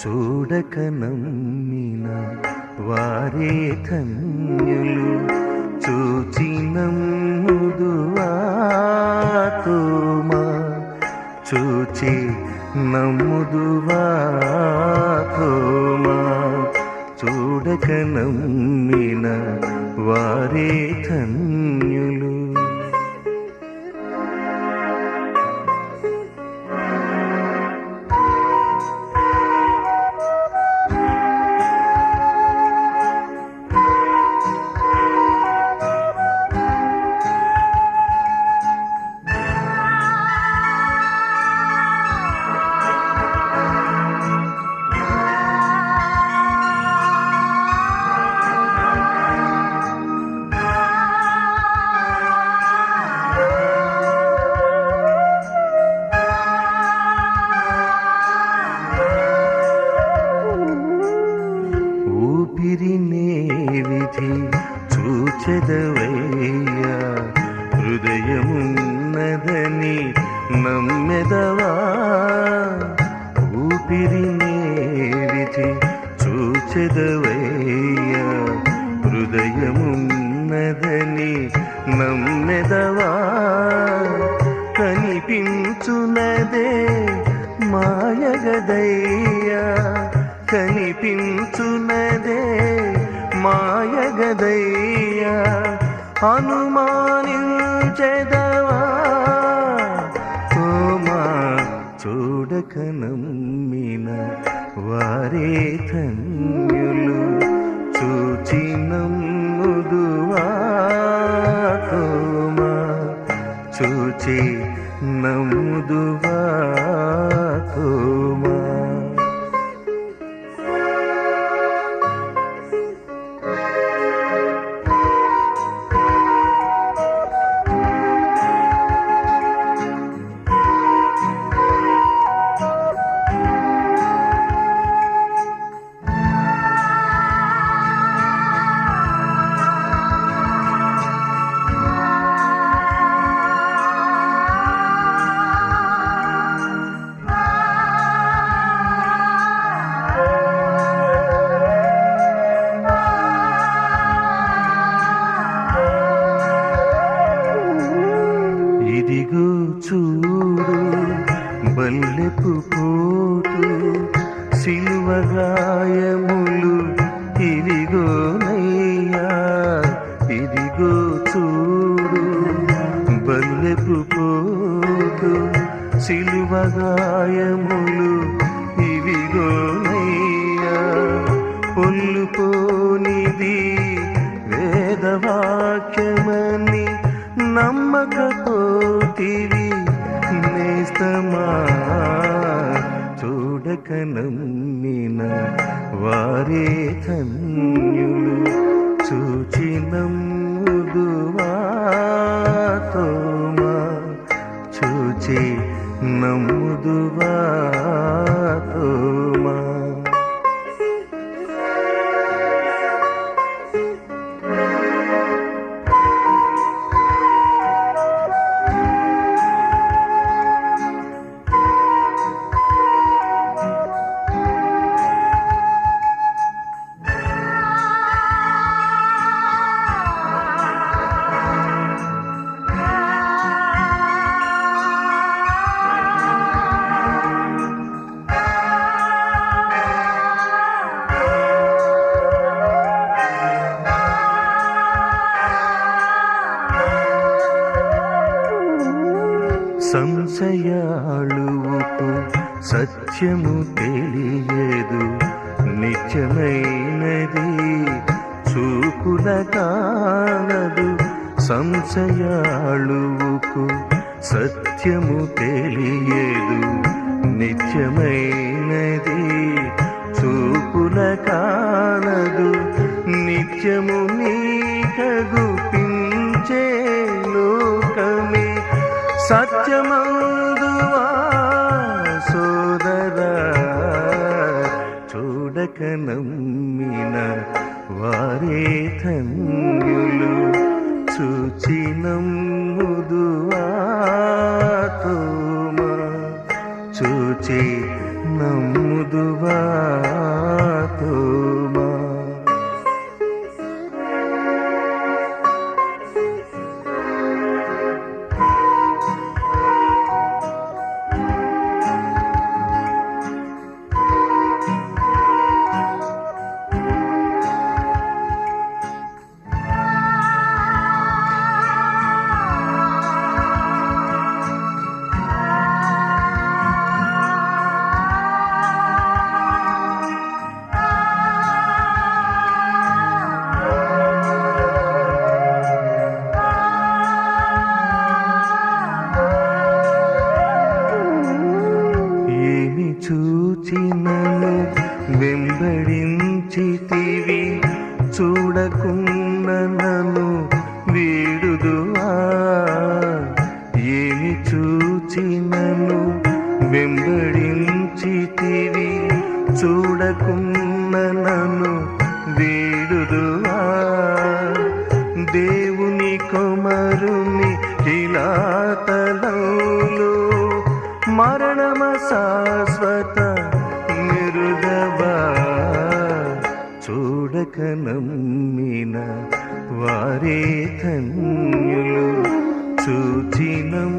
చూడక నమ్మిన వారే ధన్యులు చూచి నమ్ముదువాకుమా చూచి నమ్ముదువాకుమా చూడక నమ్మిన వారే ధన్యులు. హృదయమున్నదని నమ్మెదవా? ఊపిరినే విధి చూచెదవయ్యా. హృదయమున్నదని నమ్మెదవా? కనిపించునదే మాయగదయ్యా. కనిపించునదే మాయగదయ్యా. అనుమానించెదవా ఓమా చూడక నమ్మిన వారే ధన్యులు చూచి నమ్ముదువా తోమా చూచి నమ్ముదువా నమ్మకపోతివి నేస్తమా? చూడక నమ్మిన వారే ధన్యులు చూచి నమ్ముదువా తోమా? చూచి నమ్ముదువా సంశయాళువుకు సత్యము తెలియదు నిత్యమైనది చూపుల కానదు సంశయాళువుకు సత్యము తెలియదు నిత్యమైనది చూపుల కానదు నిత్యము నీకగుపించే లోకమే సత్యమందువా చూడక నమ్మిన వారే ధన్యులు చూచి నమ్ముదువా చూచి నమ్ముదువా నన్ను వీడుదువా? ఏమి చూచినను వెంబడించితివి? చూడకున్న నన్ను వీడుదువా? దేవుని కుమరుని కిలాతలంలో నమ్మిన వారే ధన్యులు చూచినం